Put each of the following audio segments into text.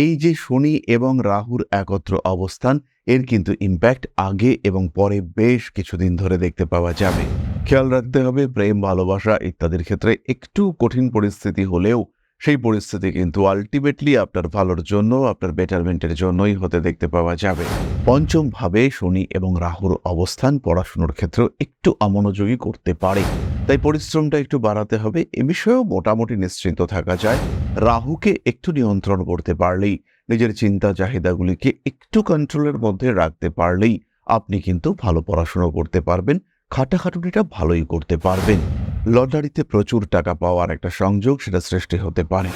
এই যে শনি এবং রাহুর একত্র অবস্থান, এর কিন্তু ইম্প্যাক্ট আগে এবং পরে বেশ কিছুদিন ধরে দেখতে পাওয়া যাবে। খেয়াল রাখতে হবে, প্রেম, ভালোবাসা ইত্যাদির ক্ষেত্রে একটু কঠিন পরিস্থিতি হলেও সেই পরিস্থিতি কিন্তু আলটিমেটলি আপনার ভালোর জন্য, আপনার বেটারমেন্টের জন্যই হতে দেখতে পাওয়া যাবে। পঞ্চমভাবে শনি এবং রাহুর অবস্থান পড়াশুনোর ক্ষেত্রেও একটু অমনোযোগী করতে পারে। তাই পরিশ্রমটা একটু বাড়াতে হবে। এ বিষয়েও মোটামুটি নিশ্চিন্ত থাকা যায়। রাহুকে একটু নিয়ন্ত্রণ করতে পারলেই, নিজের চিন্তা চাহিদাগুলিকে একটু কন্ট্রোলের মধ্যে রাখতে পারলেই, আপনি কিন্তু ভালো পড়াশুনো করতে পারবেন, খাটাখাটুনিটা ভালোই করতে পারবেন। লটারিতে প্রচুর টাকা পাওয়ার একটা সংযোগ সেটা সৃষ্টি হতে পারে।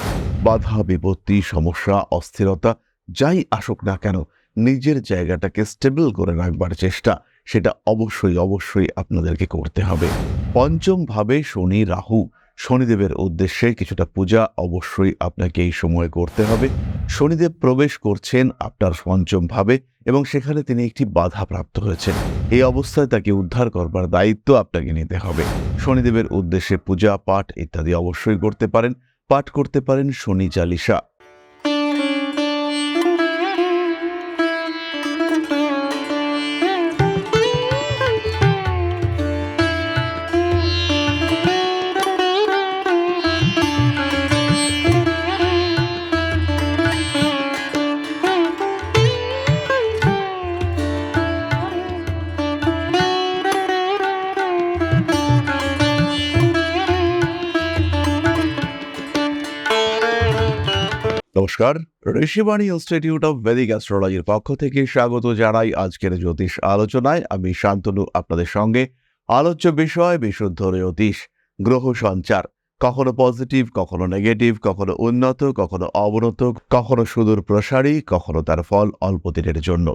বাধা, বিপত্তি, সমস্যা, অস্থিরতা, যাই আসুক না কেন নিজের জায়গাটাকে স্টেবল করে রাখবার চেষ্টা, সেটা অবশ্যই অবশ্যই আপনাদেরকে করতে হবে। পঞ্চমভাবে শনি রাহু। শনিদেবের উদ্দেশ্যে কিছুটা পূজা অবশ্যই আপনাকে এই সময়ে করতে হবে। শনিদেব প্রবেশ করছেন আপনার পঞ্চমভাবে এবং সেখানে তিনি একটি বাধা প্রাপ্ত হয়েছেন। এই অবস্থায় তাকে উদ্ধার করবার দায়িত্ব আপনাকে নিতে হবে। শনিদেবের উদ্দেশ্যে পূজা, পাঠ ইত্যাদি অবশ্যই করতে পারেন। পাঠ করতে পারেন শনি চালিসা নমস্কার, ঋষিবাণী ইনস্টিটিউট অফ ভেদিক অ্যাস্ট্রোলজির পক্ষ থেকে স্বাগত জানাই আজকের জ্যোতিষ আলোচনায়। আমি শান্তনু, আপনাদের সঙ্গে আলোচ্য বিষয় বিশুদ্ধ জ্যোতিষ, গ্রহ সঞ্চার। কখনো পজিটিভ, কখনো নেগেটিভ, কখনো উন্নত, কখনো অবনত, কখনো সুদূর প্রসারী, কখনো তার ফল অল্প দিনের জন্য।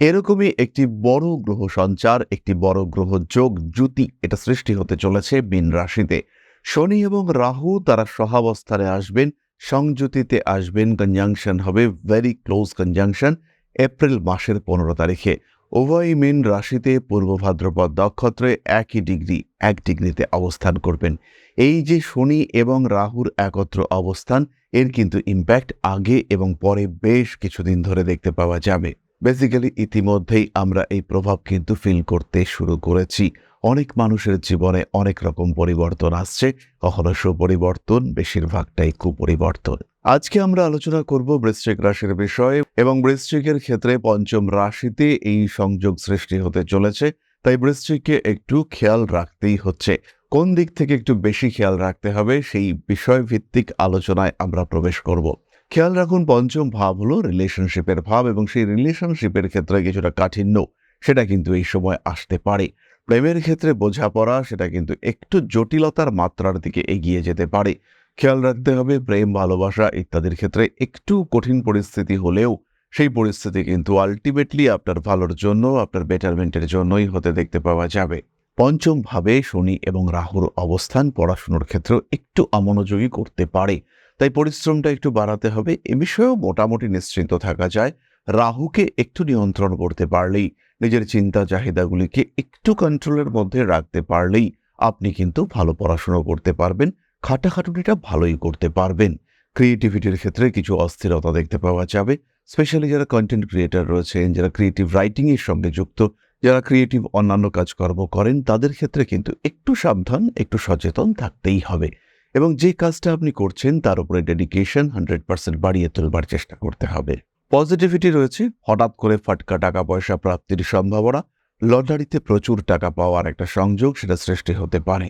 এরকমই একটি বড় গ্রহ সঞ্চার, একটি বড় গ্রহ যোগ জুতি এটা সৃষ্টি হতে চলেছে মীন রাশিতে। শনি এবং রাহু তারা সহাবস্থানে আসবেন সংযুতিতে আসবেন কনজাংশন হবে ভেরি ক্লোজ কনজাংশন এপ্রিল মাসের পনেরো তারিখে। উভয় মিন রাশিতে পূর্ব ভাদ্রপদ নক্ষত্রে একই ডিগ্রি এক ডিগ্রিতে অবস্থান করবেন। এই যে শনি এবং রাহুর একত্র অবস্থান, এর কিন্তু ইম্প্যাক্ট আগে এবং পরে বেশ কিছুদিন ধরে দেখতে পাওয়া যাবে। বেসিক্যালি ইতিমধ্যেই আমরা এই প্রভাব কিন্তু ফিল করতে শুরু করেছি। অনেক মানুষের জীবনে অনেক রকম পরিবর্তন আসছে, কখনো সুপরিবর্তন, বেশিরভাগটাই কুপরিবর্তন। আজকে আমরা আলোচনা করব বৃশ্চিক রাশির বিষয়ে এবং বৃশ্চিকের ক্ষেত্রে পঞ্চম রাশিতে এই সংযোগ সৃষ্টি হতে চলেছে, তাই বৃশ্চিককে একটু খেয়াল রাখতেই হচ্ছে। কোন দিক থেকে একটু বেশি খেয়াল রাখতে হবে সেই বিষয়ভিত্তিক আলোচনায় আমরা প্রবেশ করব। খেয়াল রাখুন পঞ্চম ভাব হলো রিলেশনশিপের ভাব এবং সেই রিলেশনশিপের ক্ষেত্রে কিছুটা কাঠিন্য, সেটা কিন্তু এই সময় আসতে পারে। প্রেমের ক্ষেত্রে বোঝাপড়া, সেটা কিন্তু একটু জটিলতার মাত্রার দিকে এগিয়ে যেতে পারে। খেয়াল রাখতে হবে, প্রেম, ভালোবাসা ইত্যাদির ক্ষেত্রে একটু কঠিন পরিস্থিতি হলেও সেই পরিস্থিতি কিন্তু আলটিমেটলি আপনার ভালোর জন্য, আপনার বেটারমেন্টের জন্যই হতে দেখতে পাওয়া যাবে। পঞ্চম ভাবে শনি এবং রাহুর অবস্থান পড়াশুনোর ক্ষেত্রেও একটু অমনোযোগী করতে পারে। তাই পরিশ্রমটা একটু বাড়াতে হবে। এ বিষয়েও মোটামুটি নিশ্চিন্ত থাকা যায়। রাহুকে একটু নিয়ন্ত্রণ করতে পারলেই নিজের চিন্তা চাহিদাগুলিকে একটু কন্ট্রোলের মধ্যে রাখতে পারলেই আপনি কিন্তু ভালো পড়াশুনো করতে পারবেন, খাটাখাটুনিটা ভালোই করতে পারবেন। ক্রিয়েটিভিটির ক্ষেত্রে কিছু অস্থিরতা দেখতে পাওয়া যাবে স্পেশালি যারা কন্টেন্ট ক্রিয়েটার রয়েছেন, যারা ক্রিয়েটিভ রাইটিংয়ের সঙ্গে যুক্ত, যারা ক্রিয়েটিভ অন্যান্য কাজকর্ম করেন, তাদের ক্ষেত্রে কিন্তু একটু সাবধান, একটু সচেতন থাকতেই হবে। এবং যে কাজটা আপনি করছেন, তার উপরে ডেডিকেশন হান্ড্রেড পার্সেন্ট বাড়িয়ে তোলবার চেষ্টা করতে হবে। পজিটিভিটি রয়েছে, হঠাৎ করে ফাটকা টাকা পয়সা প্রাপ্তির সম্ভাবনা, লটারিতে প্রচুর টাকা পাওয়ার একটা সংযোগ সেটা সৃষ্টি হতে পারে।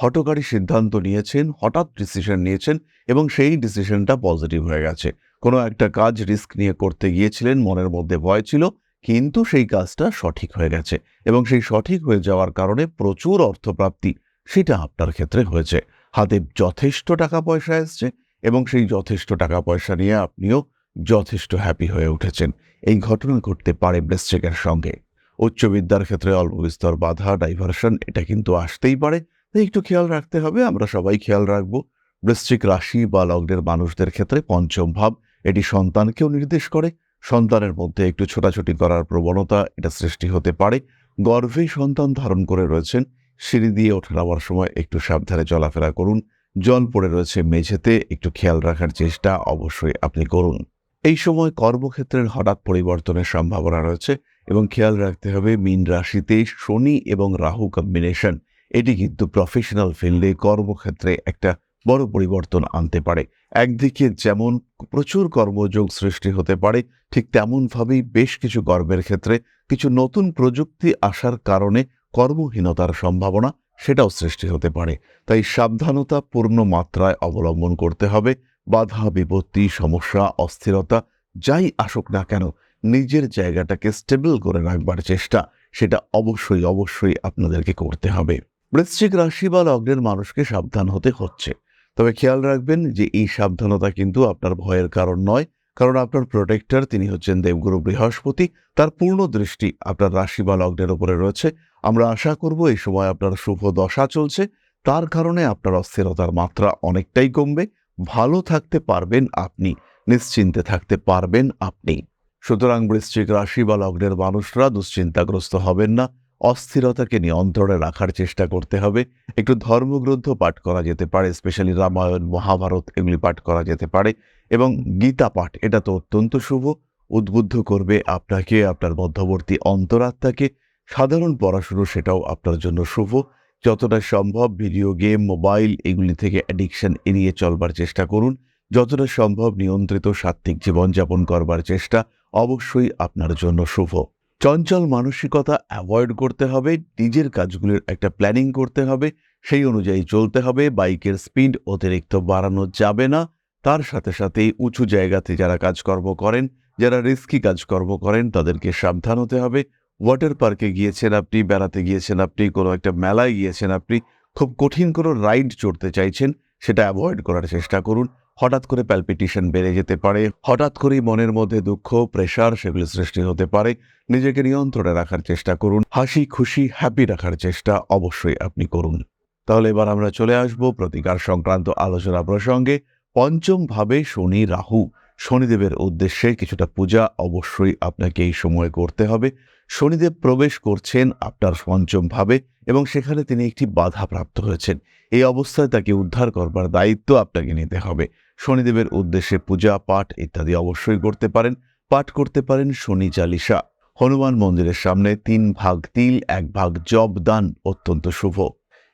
হটকারী সিদ্ধান্ত নিয়েছেন, হঠাৎ ডিসিশন নিয়েছেন এবং সেই ডিসিশনটা পজিটিভ হয়ে গেছে। কোনো একটা কাজ রিস্ক নিয়ে করতে গিয়েছিলেন, মনের মধ্যে ভয় ছিল, কিন্তু সেই কাজটা সঠিক হয়ে গেছে এবং সেই সঠিক হয়ে যাওয়ার কারণে প্রচুর অর্থপ্রাপ্তি সেটা আপনার ক্ষেত্রে হয়েছে। হাতে যথেষ্ট টাকা পয়সা এসছে এবং সেই যথেষ্ট টাকা পয়সা নিয়ে আপনিও যথেষ্ট হ্যাপি হয়ে উঠেছেন। এই ঘটনা ঘটতে পারে বৃশ্চিকের সঙ্গে। উচ্চ বিদ্যার ক্ষেত্রে অল্প বিস্তর বাধা ডাইভারশন এটা কিন্তু আসতেই পারে। তাই একটু খেয়াল রাখতে হবে, আমরা সবাই খেয়াল রাখব। বৃশ্চিক রাশি বা লগ্নের মানুষদের ক্ষেত্রে পঞ্চম ভাব, এটি সন্তানকেও নির্দেশ করে। সন্তানের মধ্যে একটু ছোটাছুটি করার প্রবণতা, এটা সৃষ্টি হতে পারে। গর্ভে সন্তান ধারণ করে রয়েছেন, সিঁড়ি দিয়ে ওঠা নামার সময় একটু সাবধানে চলাফেরা করুন। জল পড়ে রয়েছে মেঝেতে, একটু খেয়াল রাখার চেষ্টা অবশ্যই আপনি করুন। এই সময় কর্মক্ষেত্রের হঠাৎ পরিবর্তনের সম্ভাবনা রয়েছে এবং খেয়াল রাখতে হবে, মিন রাশিতে শনি এবং রাহু কম্বিনেশন এটি কিন্তু প্রফেশনাল ফিল্ডে কর্মক্ষেত্রে একটা বড় পরিবর্তন আনতে পারে। একদিকে যেমন প্রচুর কর্মযোগ সৃষ্টি হতে পারে, ঠিক তেমনভাবেই বেশ কিছু কর্মের ক্ষেত্রে কিছু নতুন প্রযুক্তি আসার কারণে কর্মহীনতার সম্ভাবনা সেটাও সৃষ্টি হতে পারে। তাই সাবধানতা পূর্ণ মাত্রায় অবলম্বন করতে হবে বাধা, বিপত্তি, সমস্যা, অস্থিরতা, যাই আসুক না কেন, নিজের জায়গাটাকে স্টেবল করে রাখবার চেষ্টা, সেটা অবশ্যই অবশ্যই আপনাদেরকে করতে হবে। বৃশ্চিক রাশি বা লগ্নের মানুষকে সাবধান হতে হচ্ছে। তবে খেয়াল রাখবেন যে এই সাবধানতা কিন্তু আপনার ভয়ের কারণ নয়, কারণ আপনার প্রোটেক্টর তিনি হচ্ছেন দেবগুরু বৃহস্পতি, তার পূর্ণ দৃষ্টি আপনার রাশি বা লগ্নের উপরে রয়েছে। আমরা আশা করব এই সময় আপনার শুভ দশা চলছে, তার কারণে আপনার অস্থিরতার মাত্রা অনেকটাই কমবে ভালো থাকতে পারবেন আপনি, নিশ্চিন্তে থাকতে পারবেন আপনি। সুতরাং বৃশ্চিক রাশি বা লগ্নের মানুষরা দুশ্চিন্তাগ্রস্ত হবেন না, অস্থিরতাকে নিয়ন্ত্রণে রাখার চেষ্টা করতে হবে। একটু ধর্মগ্রন্থ পাঠ করা যেতে পারে, স্পেশালি রামায়ণ, মহাভারত এগুলি পাঠ করা যেতে পারে এবং গীতা পাঠ, এটা তো অত্যন্ত শুভ। উদ্বুদ্ধ করবে আপনাকে, আপনার মধ্যবর্তী অন্তরাত্মাকে। সাধারণ পড়াশুনো সেটাও আপনার জন্য শুভ। যতটা সম্ভব ভিডিও গেম মোবাইল এগুলি থেকে অ্যাডিকশন এড়িয়ে চলবার চেষ্টা করুন। যতটা সম্ভব নিয়ন্ত্রিত সাত্ত্বিক জীবনযাপন করবার চেষ্টা অবশ্যই আপনার জন্য শুভ। চঞ্চল মানসিকতা অ্যাভয়েড করতে হবে, নিজের কাজগুলির একটা প্ল্যানিং করতে হবে, সেই অনুযায়ী চলতে হবে বাইকের স্পিড অতিরিক্ত বাড়ানো যাবে না। তার সাথে সাথে উঁচু জায়গাতে যারা কাজকর্ম করেন, যারা রিস্কি কাজকর্ম করেন, তাদেরকে সাবধান হতে হবে। ওয়াটার পার্কে গিয়েছেন আপনি, বেড়াতে গিয়েছেন আপনি, কোনো একটা মেলায় গিয়েছেন আপনি, খুব কঠিন কোনো রাইড চড়তে চাইছেন, সেটা অ্যাভয়েড করার চেষ্টা করুন। হঠাৎ করে প্যালপিটেশন বেড়ে যেতে পারে, হঠাৎ করেই মনের মধ্যে দুঃখ প্রেশার সেগুলি সৃষ্টি হতে পারে। নিজেকে নিয়ন্ত্রণে রাখার চেষ্টা করুন, হাসি, খুশি হ্যাপি রাখার চেষ্টা অবশ্যই আপনি করুন। তাহলে এবার আমরা চলে আসব প্রতিকার সংক্রান্ত আলোচনা প্রসঙ্গে। পঞ্চম ভাবে শনি রাহু। শনিদেবের উদ্দেশ্যে কিছুটা পূজা অবশ্যই আপনাকে এই সময়ে করতে হবে। শনিদেব প্রবেশ করছেন আপনার পঞ্চম ভাবে এবং সেখানে তিনি একটি বাধা প্রাপ্ত হয়েছেন। এই অবস্থায় তাকে উদ্ধার করবার দায়িত্ব আপনাকে নিতে হবে। শনিদেবের উদ্দেশ্যে পূজা, পাঠ ইত্যাদি অবশ্যই করতে পারেন। পাঠ করতে পারেন শনি চালিসা। হনুমান মন্দিরের সামনে তিন ভাগ তিল, এক ভাগ জব দান অত্যন্ত শুভ।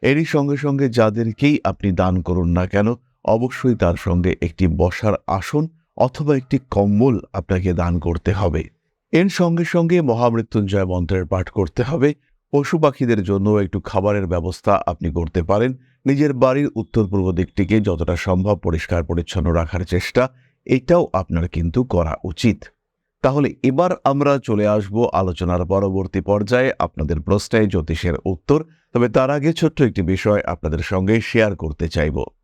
এরই সঙ্গে সঙ্গে যাদেরকেই আপনি দান করুন না কেন, অবশ্যই তার সঙ্গে একটি বসার আসন অথবা একটি কম্বল আপনাকে দান করতে হবে। এর সঙ্গে সঙ্গে মহামৃত্যুঞ্জয় মন্ত্রের পাঠ করতে হবে। পশু পাখিদের জন্য একটু খাবারের ব্যবস্থা আপনি করতে পারেন। নিজের বাড়ির উত্তর পূর্ব দিকটিকে যতটা সম্ভব পরিষ্কার পরিচ্ছন্ন রাখার চেষ্টা, এটাও আপনার কিন্তু করা উচিত। তাহলে এবার আমরা চলে আসব আলোচনার পরবর্তী পর্যায়ে আপনাদের প্রশ্নে জ্যোতিষের উত্তর। তবে তার আগে ছোট্ট একটি বিষয় আপনাদের সঙ্গে শেয়ার করতে চাইব।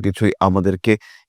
কিছুই আমাদেরকে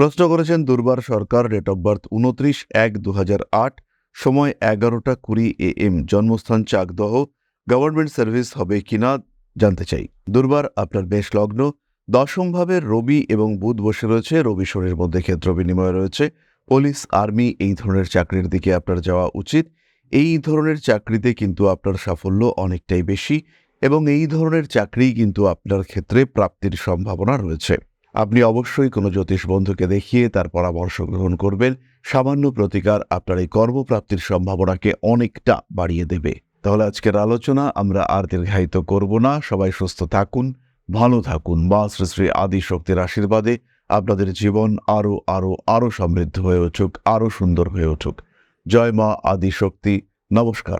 প্রশ্ন করেছেন, দুর্বার সরকার ডেট অফ বার্থ উনত্রিশ এক দু সময় এগারোটা কুড়ি এ এম জন্মস্থান চাকদহ গভর্নমেন্ট সার্ভিস হবে কিনা জানতে চাই। দুর্বার আপনার বেশ লগ্ন দশমভাবে রবি এবং বুধ বসে রয়েছে, রবি শনির মধ্যে ক্ষেত্র বিনিময় রয়েছে। পুলিশ আর্মি এই ধরনের চাকরির দিকে আপনার যাওয়া উচিত। এই ধরনের চাকরিতে কিন্তু আপনার সাফল্য অনেকটাই বেশি এবং এই ধরনের চাকরি কিন্তু আপনার ক্ষেত্রে প্রাপ্তির সম্ভাবনা রয়েছে। আপনি অবশ্যই কোনো জ্যোতিষ বন্ধুকে দেখিয়ে তার পরামর্শ গ্রহণ করবেন। সামান্য প্রতিকার আপনার এই কর্মপ্রাপ্তির সম্ভাবনাকে অনেকটা বাড়িয়ে দেবে। তাহলে আজকের আলোচনা আমরা আর দীর্ঘায়িত করব না। সবাই সুস্থ থাকুন, ভালো থাকুন। মা শ্রী শ্রী আদি শক্তির আশীর্বাদে আপনাদের জীবন আরও আরও আরও সমৃদ্ধ হয়ে উঠুক, আরও সুন্দর হয়ে উঠুক। জয় মা আদি শক্তি নমস্কার।